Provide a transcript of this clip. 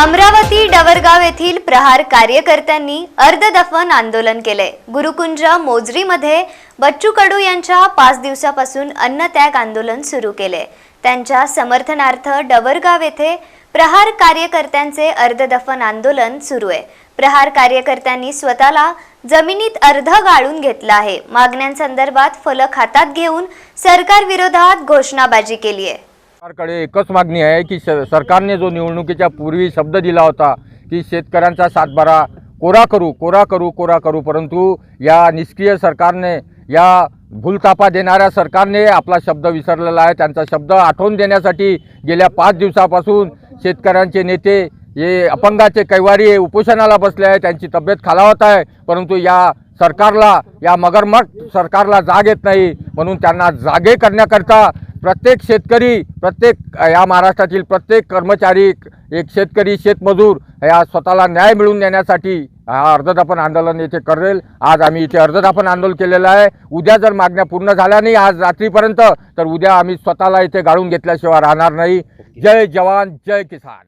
अमरावती डवरगाव येथील प्रहार कार्यकर्त्यांनी अर्धदफन आंदोलन केले. गुरुकुंज मोजरीमध्ये बच्चू कडू यांच्या पाच दिवसापासून अन्नत्याग आंदोलन सुरू केले. त्यांच्या समर्थनार्थ डवरगाव येथे प्रहार कार्यकर्त्यांचे अर्धदफन आंदोलन सुरू आहे. प्रहार कार्यकर्त्यांनी स्वतःला जमिनीत अर्ध गाळून घेतलं आहे. मागण्यांसंदर्भात फलक हातात घेऊन सरकार विरोधात घोषणाबाजी केली आहे. सरकारकडे एकच मागणी आहे की स सरकारने जो निवडणुकीच्या पूर्वी शब्द दिला होता की शेतकऱ्यांचा सातबारा कोरा करू कोरा करू कोरा करू परंतु या निष्क्रिय सरकारने या भूलतापा देणाऱ्या सरकारने आपला शब्द विसरलेला आहे. त्यांचा शब्द आठवून देण्यासाठी गेल्या पाच दिवसापासून शेतकऱ्यांचे नेते हे अपंगाचे कैवारी हे उपोषणाला बसले आहे त्यांची तब्येत खालावत आहे. परंतु या सरकारला या मगरमट सरकारला जाग येत नाही. म्हणून त्यांना जागे करण्याकरता प्रत्येक शेतकरी प्रत्येक या महाराष्ट्रातील प्रत्येक कर्मचारी एक शेतकरी शेतमजूर या स्वतःला न्याय मिळवून देण्यासाठी हा अर्धदापन आंदोलन येथे करेल. आज आम्ही इथे अर्धदापन आंदोलन केलेलं आहे. उद्या जर मागण्या पूर्ण झाल्या नाही आज रात्रीपर्यंत तर उद्या आम्ही स्वतःला इथे गाळून घेतल्याशिवाय राहणार नाही. जय जवान जय किसान.